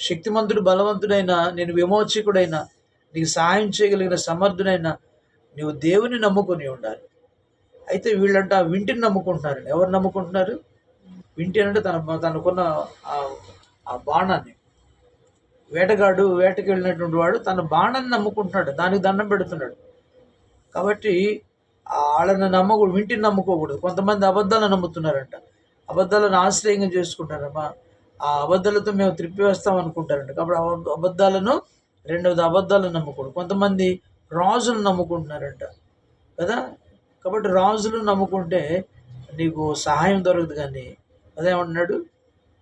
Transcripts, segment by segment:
శక్తిమంతుడు బలవంతుడైన నేను విమోచకుడైన నీకు సహాయం చేయగలిగిన సమర్థుడైన నీవు దేవుని నమ్ముకొని ఉండాలి. అయితే వీళ్ళంట ఆ వింటిని నమ్ముకుంటున్నారు. ఎవరు నమ్ముకుంటున్నారు? వింటి అంటే తన తనకున్న ఆ- బాణాన్ని. వేటగాడు వేటకి వెళ్ళినటువంటి వాడు తన బాణాన్ని నమ్ముకుంటున్నాడు. దానికి దండం పెడుతున్నాడు. కాబట్టి ఆ వాళ్ళని నమ్మకూడదు వింటిని నమ్ముకోకూడదు. కొంతమంది అబద్ధాలను నమ్ముతున్నారంట. అబద్ధాలను ఆశ్రయంగా చేసుకుంటారమ్మా. ఆ అబద్ధాలతో మేము త్రిప్పివేస్తాం అనుకుంటారంట. కాబట్టి అబద్ధాలను రెండవది అబద్ధాలను నమ్ముకోడు. కొంతమంది రాజులు నమ్ముకుంటున్నారంట. కదా? కాబట్టి రాజులు నమ్ముకుంటే నీకు సహాయం దొరకదు కానీ అదేమంటున్నాడు?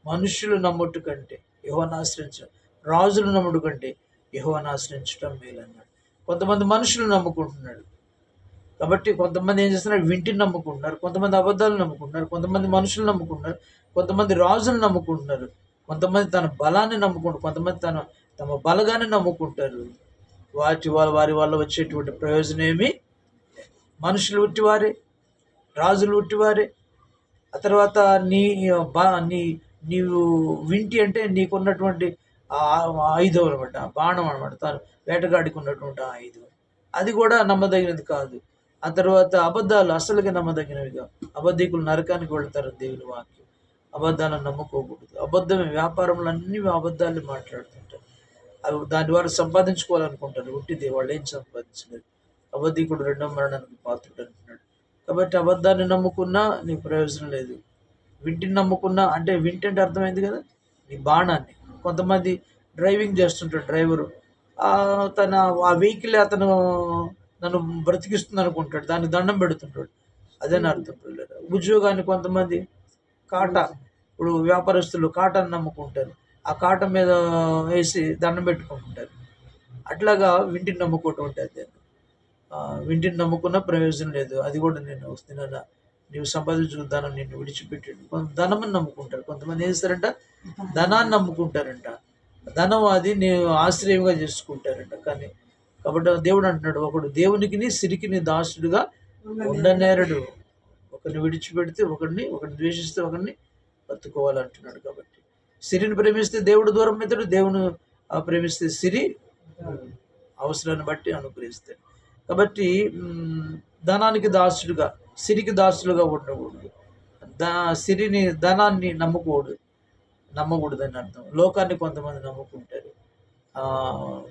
మనుషులు నమ్ముట కంటే యహోని ఆశ్రయించడం రాజులు నమ్ముడు కంటే యహోని ఆశ్రయించడం మేలు అన్నాడు కొంతమంది మనుషులు నమ్ముకుంటున్నాడు. కాబట్టి కొంతమంది ఏం చేస్తున్నారు? వింటిని నమ్ముకుంటున్నారు. కొంతమంది అబద్ధాలు నమ్ముకుంటున్నారు. కొంతమంది మనుషులు నమ్ముకుంటున్నారు. కొంతమంది రాజులు నమ్ముకుంటున్నారు. కొంతమంది తన బలాన్ని నమ్ముకుంటారు కొంతమంది తన తమ బలగాన్ని నమ్ముకుంటారు. వాటి వాళ్ళ వారి వల్ల వచ్చేటువంటి ప్రయోజనం ఏమి మనుషులు ఉట్టివారే రాజులు ఉట్టివారే. ఆ తర్వాత నీ బా నీ నీవు వింటి అంటే నీకున్నటువంటి ఆయుధం అనమాట. బాణం అనమాట. తను వేటగాడికి ఉన్నటువంటి ఆ ఆయుధం అది కూడా నమ్మదగినది కాదు. ఆ తర్వాత అబద్ధాలు అసలుగా నమ్మదగినవిగా అబద్ధికులు నరకానికి వెళ్తారు దేవుని వాక్యం. అబద్ధాలను నమ్ముకోకూడదు. అబద్ధమే వ్యాపారంలో అన్ని అబద్ధాలు మాట్లాడుతుంటారు. అవి దాని ద్వారా సంపాదించుకోవాలనుకుంటారు. ఉట్టిది వాళ్ళు ఏం సంపాదించలేదు. అబద్ధికుడు రెండో మరణానికి పాత్రుడు అంటున్నాడు. కాబట్టి అబద్ధాన్ని నమ్ముకున్నా నీ ప్రయోజనం లేదు. వింటిని నమ్ముకున్నా అంటే వింటంటే అర్థమైంది కదా? నీ బాణాన్ని. కొంతమంది డ్రైవింగ్ చేస్తుంటాడు డ్రైవరు. తన ఆ వెహికల్ అతను నన్ను బ్రతికిస్తుంది అనుకుంటాడు దాన్ని దండం పెడుతుంటాడు. అదే నా అర్థం. ఉద్యోగాన్ని కొంతమంది కాటా ఇప్పుడు వ్యాపారస్తులు కాటాన్ని నమ్ముకుంటారు. ఆ కాట మీద వేసి దండం పెట్టుకుంటుంటారు. అట్లాగా వింటిని నమ్ముకోవటం ఉంటుంది నేను వింటిని నమ్ముకున్న ప్రయోజనం లేదు. అది కూడా నేను వస్తున్నాను? నీవు సంపాదించు ధనం నిన్ను విడిచిపెట్టాడు. కొంత ధనమని నమ్ముకుంటారు. కొంతమంది ఏం చేస్తారంట? ధనాన్ని నమ్ముకుంటారంట. ధనం అది నేను ఆశ్రయంగా చేసుకుంటారంట. కానీ కాబట్టి దేవుడు అంటున్నాడు ఒకడు దేవునికిని సిరికిని దాసుడుగా ఉండనేరడు. ఒకరిని విడిచిపెడితే ఒకరిని ఒకరిని ద్వేషిస్తే ఒకరిని బతుకోవాలంటున్నాడు కాబట్టి. సిరిని ప్రేమిస్తే దేవుడు దూరం అవుతాడు దేవుని ప్రేమిస్తే సిరి అవసరాన్ని బట్టి అనుగ్రహిస్తాడు. కాబట్టి ధనానికి దాసుడుగా సిరికి దాసులుగా ఉండకూడదు. దా సిరిని ధనాన్ని నమ్మకూడదు. నమ్మకూడదని అర్థం. లోకాన్ని కొంతమంది నమ్ముకుంటారు.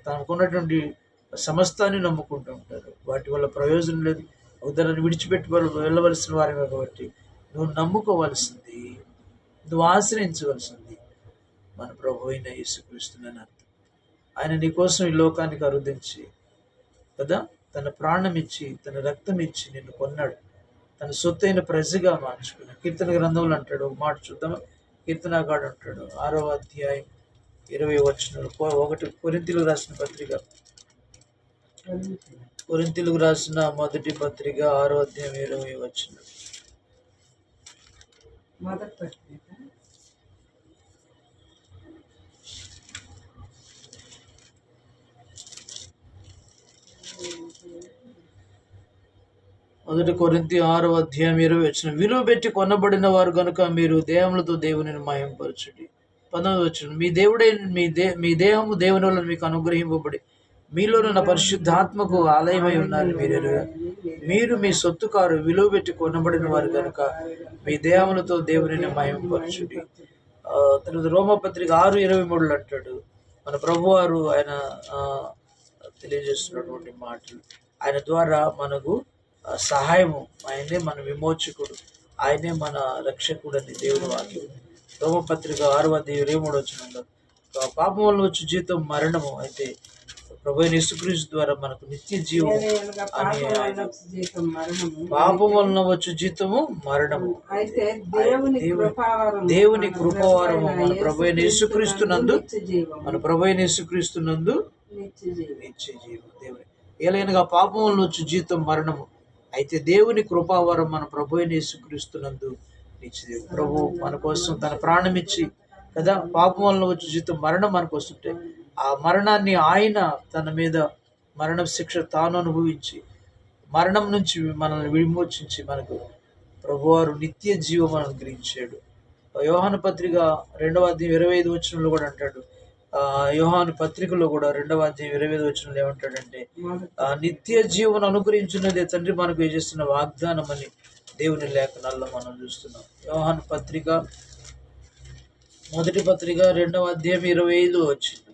తనకున్నటువంటి సమస్తాన్ని నమ్ముకుంటూ ఉంటారు. వాటి వల్ల ప్రయోజనం లేదు. ఉదరాన్ని విడిచిపెట్టి వాళ్ళు వెళ్ళవలసిన వారివే కాబట్టి నువ్వు నమ్ముకోవలసింది నువ్వు ఆశ్రయించవలసింది మన ప్రభు అయిన యేసుక్రీస్తునని అర్థం. ఆయన నీ కోసం ఈ లోకానికి అరుదించి కదా తన ప్రాణం ఇచ్చి తన రక్తం ఇచ్చి నిన్ను కొన్నాడు. తన సొత్తైన ప్రజగా మార్చుకున్నాడు. కీర్తన గ్రంథంలో అంటాడు మాట చూద్దామా? కీర్తనగాడు అంటాడు ఆరవ అధ్యాయం ఇరవై వచ్చిన ఒకటి కొరింతీలకు రాసిన పత్రిక కొరింతీలకు రాసిన మొదటి పత్రిక ఆరో అధ్యాయం ఇరవై వచ్చిన మొదటి కొరింతి ఆరో అధ్యాయం ఇరవై వచ్చిన విలువ పెట్టి కొనబడిన వారు కనుక మీరు దేహములతో దేవునిని మహింపరచుడి. పంతొమ్మిది వచ్చిన మీ దేవుడైన మీ దే మీ దేహము దేవుని వల్ల మీకు అనుగ్రహింపబడి మీలోనున్న పరిశుద్ధాత్మకు ఆలయమై ఉన్నారు మీరు మీరు మీ సొత్తు కారు విలువ పెట్టి కొనబడిన వారు కనుక మీ దేహములతో దేవుని మయంపరచుడి తన తర్వాత రోమపత్రిక ఆరు ఇరవై మూడులో అంటాడు. మన ప్రభువారు ఆయన తెలియజేస్తున్నటువంటి మాటలు. ఆయన ద్వారా మనకు సహాయము. ఆయనే మన విమోచకుడు. ఆయనే మన రక్షకుడు అని దేవుని వాక్యం. రోమపత్రిక ఆరు వంద ఇరవై మూడు వచ్చిన పాపం వల్ల వచ్చి జీతం మరణము. అయితే ప్రభు యేసుక్రీస్తు ద్వారా మనకు నిత్య జీవం అని పాపం వలన వచ్చు జీతము మరణము. అయితే దేవుని దేవుని- కృపావరం దేవుని కృపావరము మన ప్రభు అయిన యేసుక్రీస్తు నందు నిత్య జీవం. మన ప్రభు అయిన యేసుక్రీస్తు నందు నిత్య జీవం. నిత్య దేవుని ఏలైనగా పాపం వలన వచ్చు జీతం మరణము. అయితే దేవుని కృపావరం మన ప్రభు యేసుక్రీస్తునందు నిత్యదేవు ప్రభు మన కోసం తన ప్రాణం ఇచ్చి కదా పాపం వలన వచ్చి జీతం మరణం మనకు వస్తుంటే ఆ మరణాన్ని ఆయన తన మీద మరణ శిక్ష తాను అనుభవించి మరణం నుంచి మనల్ని విమోచించి మనకు ప్రభువారు నిత్య జీవం అనుగ్రహించాడు. యోహాన పత్రిక రెండవ అధ్యాయం ఇరవై ఐదు వచనంలో కూడా అంటాడు. ఆ, యోహాను పత్రికలో కూడా రెండవ అధ్యాయం ఇరవై ఐదు వచ్చిన ఏమంటాడంటే ఆ నిత్య జీవం అనుగ్రహించినదే తండ్రి మనకు చేస్తున్న వాగ్దానం అని దేవుని లేఖనాల్లో మనం చూస్తున్నాం. యోహాను పత్రిక మొదటి పత్రిక రెండవ అధ్యాయం ఇరవై ఐదు వచ్చింది ఏమి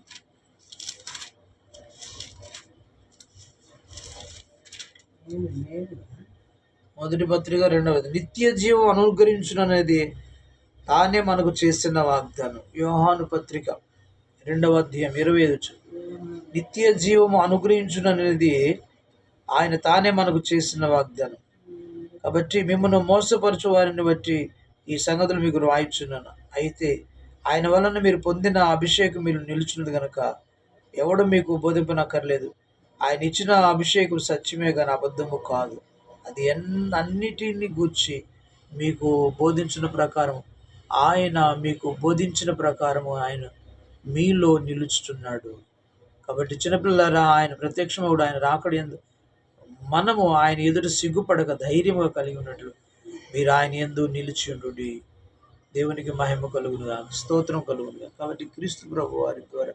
లేదు మొదటి పత్రిక రెండవది. నిత్య జీవం అనుగ్రహించును అనేది తానే మనకు చేస్తున్న వాగ్దానం. యోహాను పత్రిక రెండవ అధ్యాయం ఇరవై ఐదు నిత్య జీవము అనుగ్రహించును అనేది ఆయన తానే మనకు చేసిన వాగ్దానం. కాబట్టి మిమ్మల్ని మోసపరచు వారిని బట్టి ఈ సంగతులు మీకు రాయిచున్నాను. అయితే ఆయన వలన మీరు పొందిన అభిషేకం మీరు నిలుచున్నది కనుక ఎవడు మీకు బోధింపనక్కర్లేదు. ఆయన ఇచ్చిన అభిషేకం సత్యమే కానీ అబద్ధము కాదు. అది ఎన్ అన్నిటిని గూర్చి మీకు బోధించిన ప్రకారం ఆయన మీకు బోధించిన ప్రకారము ఆయన మీలో నిలుచుతున్నాడు కాబట్టి చిన్నపిల్లరా ఆయన ప్రత్యక్షమవుడు ఆయన రాకడి ఎందు మనము ఆయన ఎదుట సిగ్గుపడక ధైర్యముగా కలిగి ఉన్నట్లు మీరు ఆయన ఎందు నిలిచి ఉండు దేవునికి మహిమ కలుగునుగా స్తోత్రం కలుగునుగా కాబట్టి క్రీస్తు ప్రభు వారి ద్వారా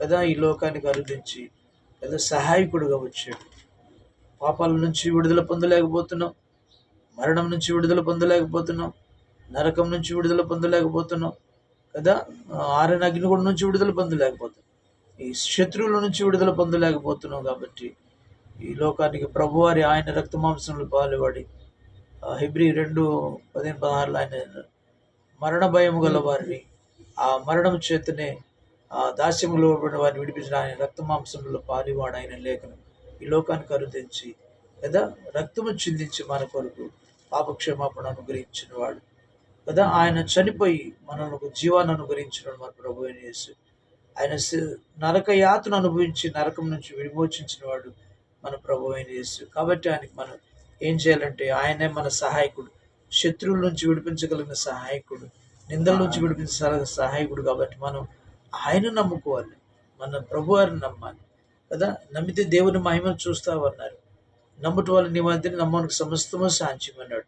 కదా ఈ లోకానికి అరుదించి లేదా సహాయకుడుగా వచ్చాడు. పాపాల నుంచి విడుదల పొందలేకపోతున్నాం. మరణం నుంచి విడుదల పొందలేకపోతున్నాం. నరకం నుంచి విడుదల పొందలేకపోతున్నాం. కదా? ఆరణ అగ్నిగుడి నుంచి విడుదల పొందలేకపోతున్నాం. ఈ శత్రువుల నుంచి విడుదల పొందలేకపోతున్నాం కాబట్టి ఈ లోకానికి ప్రభువారి ఆయన రక్తమాంసంలో పాలువాడి హిబ్రి రెండు పదిహేను పదహారులో ఆయన మరణ భయము గలవారిని ఆ మరణం చేతనే ఆ దాస్యములో పడిన వారిని విడిపించిన ఆయన రక్తమాంసంలో పాలివాడు ఆయన లేఖనం ఈ లోకానికి అరుదించి కదా? రక్తము చిందించి మన కొరకు పాపక్షమాపణ అనుగ్రహించిన వాడు కదా? ఆయన చనిపోయి మనకు జీవాన్ని అనుగ్రహించిన మన ప్రభు అయిన యేసు. ఆయన నరక యాతను అనుభవించి నరకం నుంచి విమోచించిన వాడు మన ప్రభు అయిన యేసు. కాబట్టి ఆయనకి మనం ఏం చేయాలంటే ఆయనే మన సహాయకుడు. శత్రువుల నుంచి విడిపించగలిగిన సహాయకుడు. నిందల నుంచి విడిపించగలిగిన సహాయకుడు కాబట్టి మనం ఆయన నమ్ముకోవాలి. మన ప్రభు వారిని నమ్మాలి. కదా? నమ్మితే దేవుని మహిమను చూస్తావన్నారు. నమ్ముట వల్ల నీ మధ్య నమ్మనికి సమస్తము సాధ్యమన్నాడు.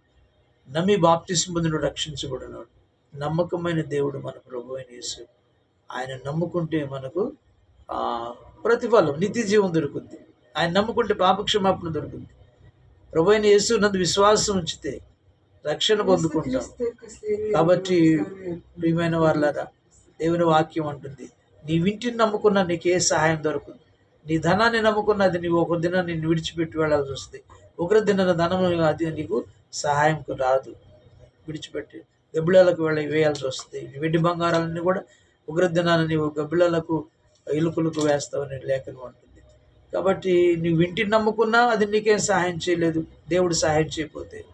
నమ్మి బాప్తిసం పొందిన రక్షించబడినాడు నమ్మకమైన దేవుడు మన ప్రభు అయిన యేసు. ఆయన నమ్ముకుంటే మనకు ఆ, ప్రతిఫలం నిత్య జీవం దొరుకుద్ది. ఆయన నమ్ముకుంటే పాపక్షమాపణ దొరుకుద్ది. ప్రభు అయిన యేసు నందు విశ్వాసం ఉంచితే రక్షణ పొందుకుంటాం. కాబట్టి ప్రియమైన వాళ్ళరా దేవుని వాక్యం అంటుంది. నీ వింటిని నమ్ముకున్న నీకే సహాయం దొరుకుతుంది. నీ ధనాన్ని నమ్ముకున్న అది నీవు ఒక దిన నిన్ను విడిచిపెట్టి వెళ్ళాల్సి వస్తుంది. ఒకరి దిన ధనం అది నీకు సహాయంకు రాదు. విడిచిపెట్టి గబ్బిళలకు వెళ్ళి వేయాల్సి వస్తుంది. వెండి బంగారాలన్నీ కూడా ఉగ్ర దినాన్ని నీవు గబ్బిళలకు ఇలుకులకు వేస్తావని లేఖనం ఉంటుంది కాబట్టి నువ్వు వింటిని నమ్ముకున్నా అది నీకేం సహాయం చేయలేదు. దేవుడు సహాయం చేయకపోతే.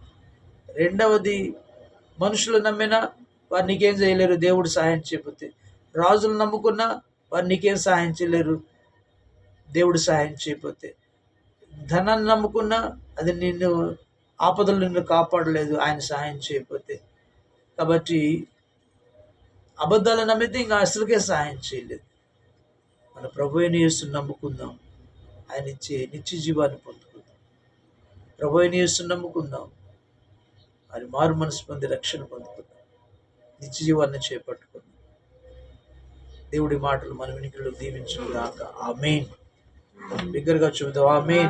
రెండవది మనుషులు నమ్మినా వారు నీకేం చేయలేరు? దేవుడు సహాయం చేయకపోతే రాజులు నమ్ముకున్నా వారు నీకేం సహాయం చేయలేరు? దేవుడు సహాయం చేయబోతే. ధనాన్ని నమ్ముకున్నా అది నిన్ను ఆపదలు నిన్ను కాపాడలేదు ఆయన సహాయం చేయకపోతే కాబట్టి అబద్ధాలు నమ్మితే ఇంకా అసలుకే సహాయం చేయలేదు. మన ప్రభు అయిన యేసుని నమ్ముకుందాం. ఆయన ఇచ్చే నిత్య జీవాన్ని పొందుకుందాం. ప్రభు అయిన యేసుని నమ్ముకుందాం. మరి మారు మనసు పొంది రక్షణ పొందుకుందాం. నిత్యజీవాన్ని చేపట్టుకుని దేవుడి మాటలు మన వినికిలో దీవించుగాక ఆ మెయిన్ బిగ్గరగా చూద్దాం ఆ మెయిన్